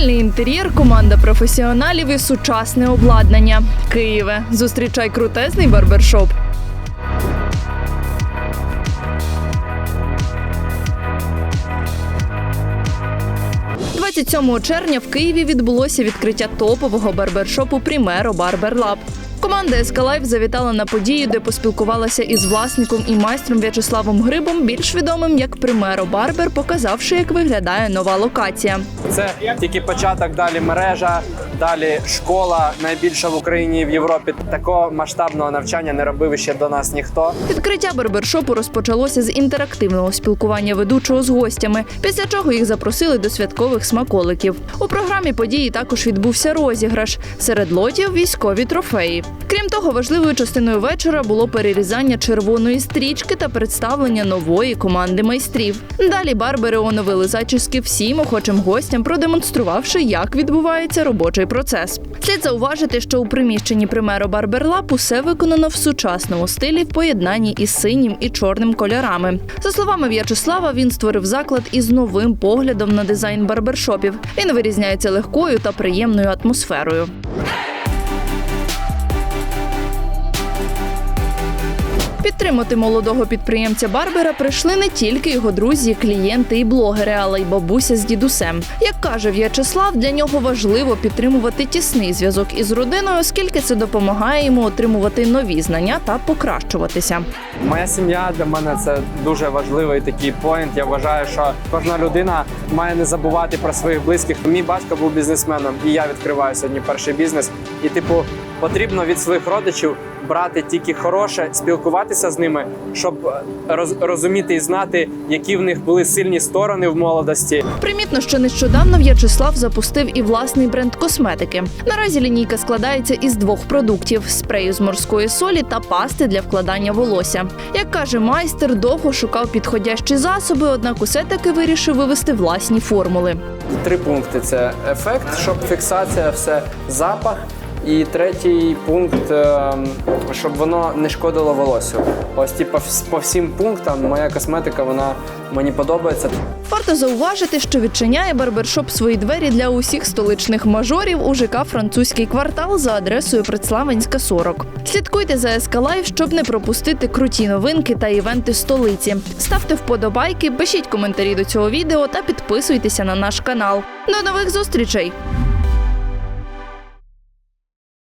Стильний інтер'єр, команда професіоналів і сучасне обладнання. Києве, зустрічай крутезний барбершоп. 27 червня в Києві відбулося відкриття топового барбершопу Примеро Барбер Лаб. Команда Ескалайф завітала на подію, де поспілкувалася із власником і майстром В'ячеславом Грибом, більш відомим як Примеро Барбер, показавши, як виглядає нова локація. Це тільки початок, далі мережа, далі школа найбільша в Україні і в Європі. Такого масштабного навчання не робив ще до нас ніхто. Відкриття барбершопу розпочалося з інтерактивного спілкування ведучого з гостями, після чого їх запросили до святкових смаколиків. У програмі події також відбувся розіграш серед лотів військові трофеї. Крім того, важливою частиною вечора було перерізання червоної стрічки та представлення нової команди майстрів. Далі барбери оновили зачіски всім охочим гостям, продемонструвавши, як відбувається робочий процес. Слід зауважити, що у приміщенні Примеро Барберлап усе виконано в сучасному стилі в поєднанні із синім і чорним кольорами. За словами В'ячеслава, він створив заклад із новим поглядом на дизайн барбершопів. Він вирізняється легкою та приємною атмосферою. Підтримати молодого підприємця Барбера прийшли не тільки його друзі, клієнти і блогери, але й бабуся з дідусем. Як каже В'ячеслав, для нього важливо підтримувати тісний зв'язок із родиною, оскільки це допомагає йому отримувати нові знання та покращуватися. Моя сім'я для мене це дуже важливий такий поінт. Я вважаю, що кожна людина має не забувати про своїх близьких. Мій батько був бізнесменом, і я відкриваю сьогодні перший бізнес. І, типу, потрібно від своїх родичів брати тільки хороше, спілкуватися з ними, щоб е, роз- розуміти і знати, які в них були сильні сторони в молодості. Примітно, що нещодавно В'ячеслав запустив і власний бренд косметики. Наразі лінійка складається із двох продуктів: спрею з морської солі та пасти для вкладання волосся. Як каже майстер, довго шукав підходящі засоби, однак усе таки вирішив вивести власні формули. Три пункти: це ефект, щоб фіксація, все запах. І третій пункт, ем, щоб воно не шкодило волосю. Ось, типу, по всім пунктам моя косметика вона мені подобається. Варто зауважити, що відчиняє барбершоп свої двері для усіх столичних мажорів у ЖК Французький квартал за адресою Предславенська 40. Слідкуйте за Ескалайф, щоб не пропустити круті новинки та івенти столиці. Ставте вподобайки, пишіть коментарі до цього відео та підписуйтеся на наш канал. До нових зустрічей!